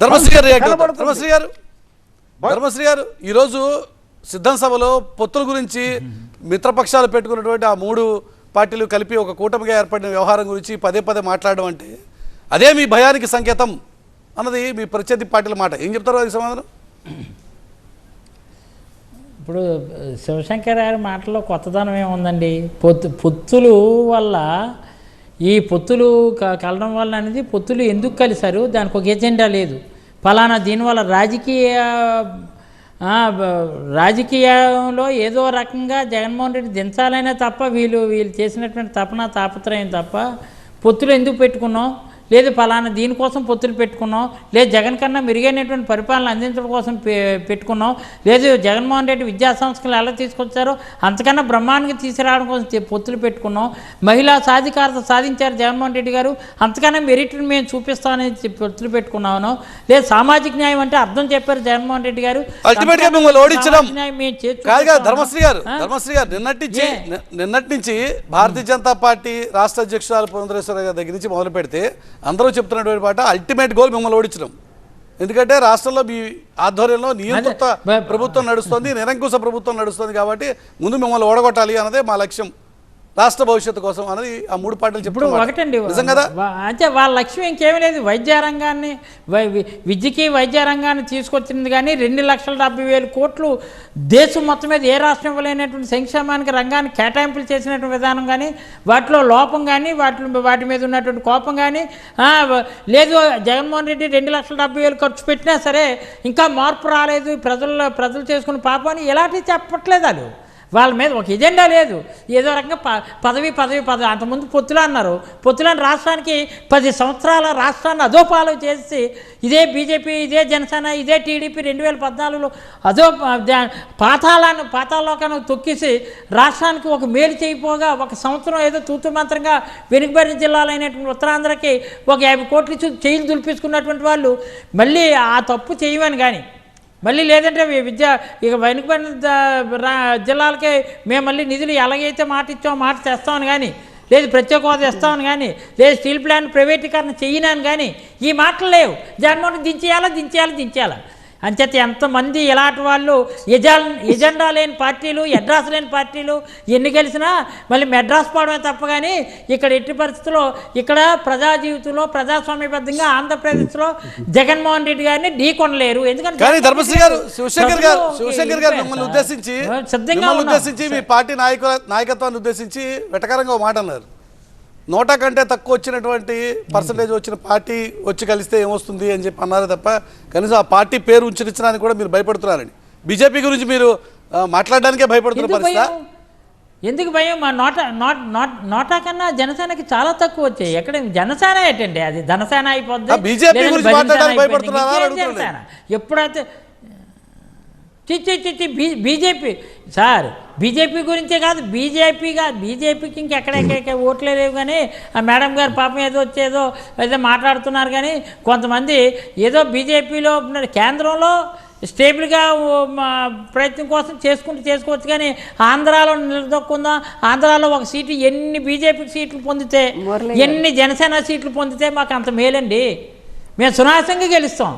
ధర్మశ్రీ గారు. ధర్మశ్రీ గారు. ధర్మశ్రీ గారు ఈరోజు సిద్ధం సభలో పొత్తుల గురించి మిత్రపక్షాలు పెట్టుకున్నటువంటి ఆ మూడు పార్టీలు కలిపి ఒక కూటమిగా ఏర్పడిన వ్యవహారం గురించి పదే పదే మాట్లాడడం అంటే అదే మీ భయానికి సంకేతం అన్నది మీ ప్రత్యర్థి పార్టీల మాట. ఏం చెప్తారు అది సమాధానం? ఇప్పుడు శివశంకర్ గారి మాటలో కొత్తదనం ఏముందండి? పొత్తు పొత్తులు వల్ల ఈ పొత్తులు క- కలడం వల్ల అనేది పొత్తులు ఎందుకు కలిశారు? దానికి ఒక ఎజెండా లేదు. ఫలానా దీనివల్ల రాజకీయ రాజకీయంలో ఏదో రకంగా జగన్మోహన్ రెడ్డి దించాలనే తప్ప వీళ్ళు వీళ్ళు చేసినటువంటి తపన తాపత్రయం తప్ప పొత్తులు ఎందుకు పెట్టుకున్నాం? లేదు ఫలానా దీనికోసం పొత్తులు పెట్టుకున్నాం లేదు జగన్ కన్నా మెరుగైనటువంటి పరిపాలన అందించడం కోసం పెట్టుకున్నాం లేదు జగన్మోహన్ రెడ్డి విద్యా సంస్థలు ఎలా తీసుకొచ్చారో అంతకన్నా బ్రహ్మాండంగా తీసుకురావడం కోసం పొత్తులు పెట్టుకున్నాం మహిళా సాధికారత సాధించారు జగన్మోహన్ రెడ్డి గారు అంతకన్నా మెరిట్ని మేము చూపిస్తామని పొత్తులు పెట్టుకున్నాను లేదు సామాజిక న్యాయం అంటే అర్థం చెప్పారు జగన్మోహన్ రెడ్డి గారు. ధర్మశ్రీ గారు? ధర్మశ్రీ నిన్నటి నుంచి భారతీయ జనతా పార్టీ రాష్ట్ర అధ్యక్షురాలు పురంధరేశ్వర గారి దగ్గర నుంచి మొదలు పెడితే అందరూ చెప్తున్నటువంటి పాట అల్టిమేట్ గోల్ మిమ్మల్ని ఓడించడం. ఎందుకంటే రాష్ట్రంలో మీ ఆధ్వర్యంలో నియంత్రిత ప్రభుత్వం నడుస్తుంది నిరంకుశ ప్రభుత్వం నడుస్తుంది కాబట్టి ముందు మిమ్మల్ని ఓడగొట్టాలి అన్నదే మా లక్ష్యం. రాష్ట్ర భవిష్యత్తు కోసం అనేది ఆ మూడు పార్టీలు ఇప్పుడు మాట. ఒకటండి. నిజం కదా? వా- అంటే వాళ్ళ లక్ష్యం ఇంకేమీ లేదు. వైద్య రంగాన్ని విద్యకి వైద్య రంగాన్ని తీసుకొచ్చింది కానీ రెండు లక్షల డెబ్బై వేలు కోట్లు దేశం మొత్తం మీద ఏ రాష్ట్రం ఇవ్వలేనటువంటి సంక్షేమానికి రంగాన్ని కేటాయింపులు చేసినటువంటి విధానం కానీ వాటిలో లోపం కానీ వాటి వాటి మీద ఉన్నటువంటి కోపం కానీ లేదు జగన్మోహన్ రెడ్డి రెండు లక్షల డెబ్బై వేలు ఖర్చు పెట్టినా సరే ఇంకా మార్పు రాలేదు. ప్రజల్లో ప్రజలు చేసుకున్న పాపాన్ని ఎలాంటివి చెప్పట్లేదు వాళ్ళు. వాళ్ళ మీద ఒక ఎజెండా లేదు. ఏదో రకంగా ప పదవి పదవి పదవి అంతకుముందు పొత్తులు అన్నారు. పొత్తులని రాష్ట్రానికి పది సంవత్సరాల రాష్ట్రాన్ని అధోపాలు చేసి ఇదే బీజేపీ ఇదే జనసేన ఇదే టీడీపీ రెండు వేల పద్నాలుగులో అదో జ- పాతాళాన్ని పాతాళలోకాన్ని తొక్కేసి రాష్ట్రానికి ఒక మేలు చేయపోగా ఒక సంవత్సరం ఏదో తూతు మంత్రంగా వెనుకబడిన జిల్లాలైనటువంటి ఉత్తరాంధ్రకి ఒక యాభై కోట్లు ఇచ్చి చేయిలు దులిపించుకున్నటువంటి వాళ్ళు మళ్ళీ ఆ తప్పు చేయమని కానీ మళ్ళీ లేదంటే విద్య ఇక వెనుకబడిన రా- జిల్లాలకే మేము మళ్ళీ నిధులు ఎలాగైతే మాట ఇచ్చామో మాట తెస్తామని కానీ లేదు ప్రత్యేక హోదా ఇస్తామని కానీ లేదు స్టీల్ ప్లాంట్ ప్రైవేటీకరణ చెయ్యనని కానీ ఈ మాటలు లేవు. జగన్మోహన్ దించేయాలా దించేయాలా దించేయాలా. అంచేత ఎంతమంది ఇలాంటి వాళ్ళు ఎజా ఎజెండా లేని పార్టీలు అడ్రస్ లేని పార్టీలు ఎన్ని గెలిచినా మళ్ళీ మెడ్రాస్ పోవడమే తప్ప కానీ ఇక్కడ ఎట్టి పరిస్థితుల్లో ఇక్కడ ప్రజా జీవితంలో ప్రజాస్వామ్యబద్ధంగా ఆంధ్రప్రదేశ్లో జగన్మోహన్ రెడ్డి గారిని ఢీకొనలేరు ఎందుకంటే ధర్మశ్రీ గారు శివశంకర్ గారు శివశంకర్ గారు మిమ్మల్ని. ఉద్దేశించి సిద్ధంగా. ఉద్దేశించి మీ పార్టీ నాయకుల నాయకత్వాన్ని ఉద్దేశించి వెటకరంగా మాట అన్నారు నోటా కంటే తక్కువ వచ్చినటువంటి పర్సంటేజ్ వచ్చిన పార్టీ వచ్చి కలిస్తే ఏమొస్తుంది అని చెప్పి అన్నారు తప్ప కనీసం ఆ పార్టీ పేరు ఉచ్చరించడానికి కూడా మీరు భయపడుతున్నారని. బీజేపీ గురించి మీరు మాట్లాడడానికే భయపడుతున్న ఎందుకు పరిస్థితి భయం? ఎందుకు భయం? మా నోట నాట్ నాట్ నోటా కన్నా జనసేనకి చాలా తక్కువ వచ్చాయి. ఎక్కడ జనసేన ఏంటండి? అది ధనసేన అయిపోద్ది. భయపడుతున్నారా. జనసేన? ఎప్పుడైతే చిచ్చి చిచ్చి బీజేపీ సార్ బీజేపీ గురించే కాదు బీజేపీగా బీజేపీకి ఇంకెక్కడెక్కడ ఓట్లే లేవు కానీ ఆ మేడం గారు పాపం ఏదో వచ్చేదో ఏదో మాట్లాడుతున్నారు కానీ కొంతమంది ఏదో బీజేపీలో కేంద్రంలో స్టేబుల్గా ప్రయత్నం కోసం చేసుకుంటూ చేసుకోవచ్చు కానీ ఆంధ్రాలో నిలదొక్కుందాం. ఆంధ్రాలో ఒక సీటు ఎన్ని బీజేపీ సీట్లు పొందితే ఎన్ని జనసేన సీట్లు పొందితే మాకు అంత మేలండి. మేము సునాయాసంగా గెలుస్తాం.